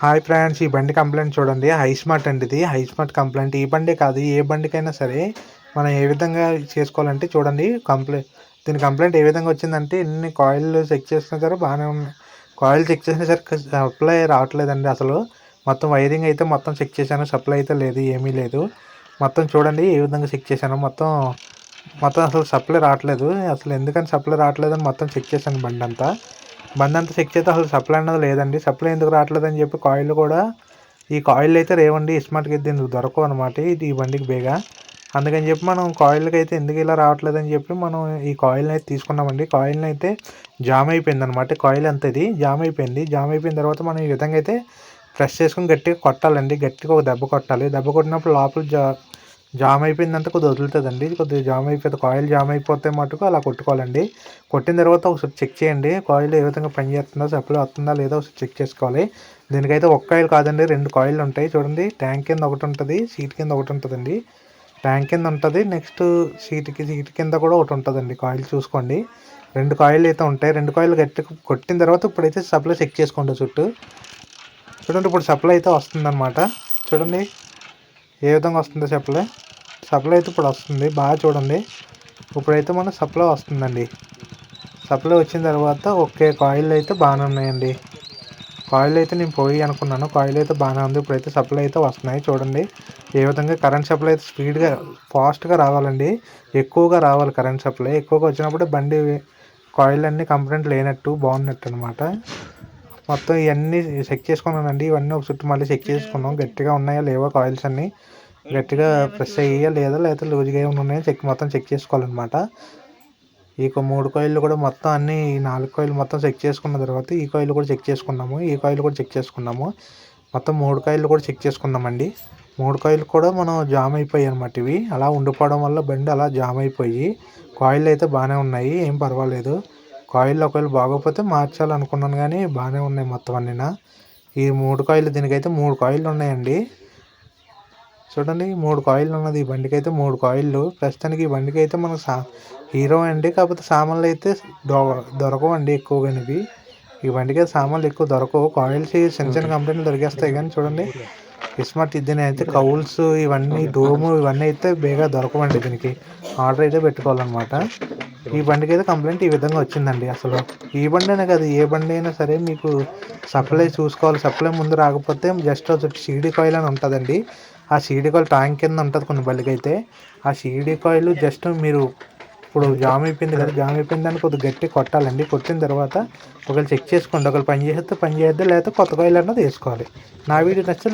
Hi friends ఈ బండి complaint చూడండి. హై స్మార్ట్ అండి ఇది హై స్మార్ట్ కంప్లైంట్ ఈ బండి కాదు ఏ బండికైనా సరే మనం ఏ విధంగా చేసుకోవాలంటే చూడండి. కంప్లైంట్ దీని కంప్లైంట్ ఏ విధంగా వచ్చిందంటే ఎన్ని కాయిల్ చెక్ చేసినా సరే బాగానే ఉన్నాయి. కాయిల్ చెక్ చేసినా సరే సప్లై రావట్లేదండి అసలు. మొత్తం వైరింగ్ అయితే మొత్తం చెక్ చేశాను. సప్లై అయితే లేదు ఏమీ లేదు. మొత్తం చూడండి ఏ విధంగా చెక్ చేశాను. మొత్తం మొత్తం అసలు సప్లై రావట్లేదు. అసలు ఎందుకని సప్లై రావట్లేదని మొత్తం చెక్ చేశాను బండి అంతా బండి అంతా చెక్ చేస్తే అసలు సప్లై అన్నది లేదండి. సప్లై ఎందుకు రావట్లేదని చెప్పి కాయిల్ కూడా ఈ కాయిల్ అయితే రేవండి ఇస్మార్ట్కి దీనికి దొరకవు అనమాట ఇది ఈ బండికి బేగా. అందుకని చెప్పి మనం కాయిల్కి అయితే ఎందుకు ఇలా రావట్లేదని చెప్పి మనం ఈ కాయిల్ని అయితే తీసుకున్నామండి. కాయిల్ని అయితే జామ్ అయిపోయింది అనమాట కాయిల్ అంత ఇది జామ్ అయిపోయింది. జామ్ అయిపోయిన తర్వాత మనం ఈ విధంగా అయితే ప్రెస్ చేసుకుని గట్టిగా కొట్టాలండి. గట్టిగా ఒక దెబ్బ కొట్టాలి. దెబ్బ కొట్టినప్పుడు లోపల జా జామ్ అయిపోయిందంటే కొద్దిగా వదులుతుందండి. కొద్దిగా జామ్ అయిపోతే కాయిల్ జామ్ అయిపోతే మటుకు అలా కొట్టుకోవాలండి. కొట్టిన తర్వాత ఒకసారి చెక్ చేయండి. కాయిల్ ఏ విధంగా పనిచేస్తుందో సప్లై వస్తుందా లేదా ఒకసారి చెక్ చేసుకోవాలి. దీనికైతే ఒక్క కాయిల్ కాదండి రెండు కాయిల్ ఉంటాయి. చూడండి ట్యాంక్ కింద ఒకటి ఉంటుంది సీట్ కింద ఒకటి ఉంటుందండి. ట్యాంక్ కింద ఉంటుంది నెక్స్ట్ సీట్కి సీట్ కింద కూడా ఒకటి ఉంటుందండి కాయిల్ చూసుకోండి. రెండు కాయిల్ అయితే ఉంటాయి. రెండు కాయిల్ గట్టి కొట్టిన తర్వాత ఇప్పుడైతే సప్లై చెక్ చేసుకోండి చుట్టూ. చూడండి ఇప్పుడు సప్లై అయితే వస్తుందన్నమాట. చూడండి ఏ విధంగా వస్తుందో సప్లై. సప్లై అయితే ఇప్పుడు వస్తుంది. బాగా చూడండి. ఇప్పుడైతే మన సప్లై వస్తుందండి. సప్లై వచ్చిన తర్వాత ఓకే కాయిల్ అయితే బాగానే ఉన్నాయండి. కాయిల్ అయితే నేను పోయి అనుకున్నాను. కాయిల్ అయితే బాగానే ఉంది. ఇప్పుడైతే సప్లై అయితే వస్తున్నాయి. చూడండి. ఏ విధంగా కరెంట్ సప్లై అయితే స్పీడ్గా ఫాస్ట్గా రావాలండి. ఎక్కువగా రావాలి కరెంట్ సప్లై ఎక్కువగా వచ్చినప్పుడు బండి కాయిల్ అన్నీ కంప్లైంట్ లేనట్టు బాగున్నట్టు అనమాట మొత్తం ఇవన్నీ చెక్ చేసుకున్నానండి. ఇవన్నీ ఒక చుట్టూ మళ్ళీ చెక్ చేసుకున్నాం. గట్టిగా ఉన్నాయా లేవా కాయిల్స్ అన్నీ. గట్టిగా ప్రెస్ అయ్యా లేదా లేకపోతే లూజ్గా ఏమైనా ఉన్నాయో? చెక్ మొత్తం చెక్ చేసుకోవాలన్నమాట. ఈ మూడు కాయిల్ కూడా మొత్తం అన్ని నాలుగు కాయిల్ మొత్తం చెక్ చేసుకున్న తర్వాత ఈ కాయిల్ కూడా చెక్ చేసుకున్నాము. ఈ కాయిల్ కూడా చెక్ చేసుకున్నాము. మొత్తం మూడు కాయిల్లు కూడా చెక్ చేసుకున్నామండి. మూడు కాయిల్ కూడా మనం జామ్ అయిపోయాయి అనమాట ఇవి. అలా ఉండిపోవడం వల్ల బండి అలా జామ్ అయిపోయి కాయిల్ అయితే బాగానే ఉన్నాయి. ఏం పర్వాలేదు. కాయిల్ ఒకవేళ బాగోకపోతే మార్చాలనుకున్నాను కానీ బాగానే ఉన్నాయి మొత్తం అన్నీనా. ఈ మూడు కాయిల్ దీనికైతే మూడు కాయిల్ ఉన్నాయండి. చూడండి మూడు కాయిల్ ఉన్నది. ఈ బండికి అయితే మూడు కాయిల్లు ప్రస్తుతానికి ఈ బండికి అయితే మనకు సా హీరో అండి. కాకపోతే సామాన్లు అయితే దొ దొరకవండి ఎక్కువగా ఇవి ఈ బండికి సామాన్లు ఎక్కువ దొరకవు. కాయిల్స్ చిన్న చిన్న కంపెనీలు దొరికేస్తాయి కానీ చూడండి ఇస్మార్ట్ దీని అయితే కౌల్స్ ఇవన్నీ డోము ఇవన్నీ అయితే బేగా దొరకవండి దీనికి. ఆర్డర్ అయితే పెట్టుకోవాలన్నమాట. ఈ బండికి అయితే కంప్లైంట్ ఈ విధంగా వచ్చిందండి అసలు. ఈ బండి అయినా కాదు ఏ బండి అయినా సరే మీకు సప్లై చూసుకోవాలి. సప్లై ముందు రాకపోతే జస్ట్ సీడీ కాయిల్ అని ఉంటుందండి. ఆ సీడీ కాయిల్ ట్యాంక్ కింద ఉంటుంది కొన్ని బళ్ళకి అయితే. ఆ సీడీ కాయిల్ జస్ట్ మీరు ఇప్పుడు జామ్ అయిపోయింది కదా జామ్ అయిపోయిందని కొద్దిగా గట్టి కొట్టాలండి. కొట్టిన తర్వాత ఒకవేళ చెక్ చేసుకోండి. ఒకవేళ పని చేస్తే పని చేద్దా లేకపోతే కొత్త కాయిల్ అన్నది వేసుకోవాలి. నా వీడియో నచ్చితే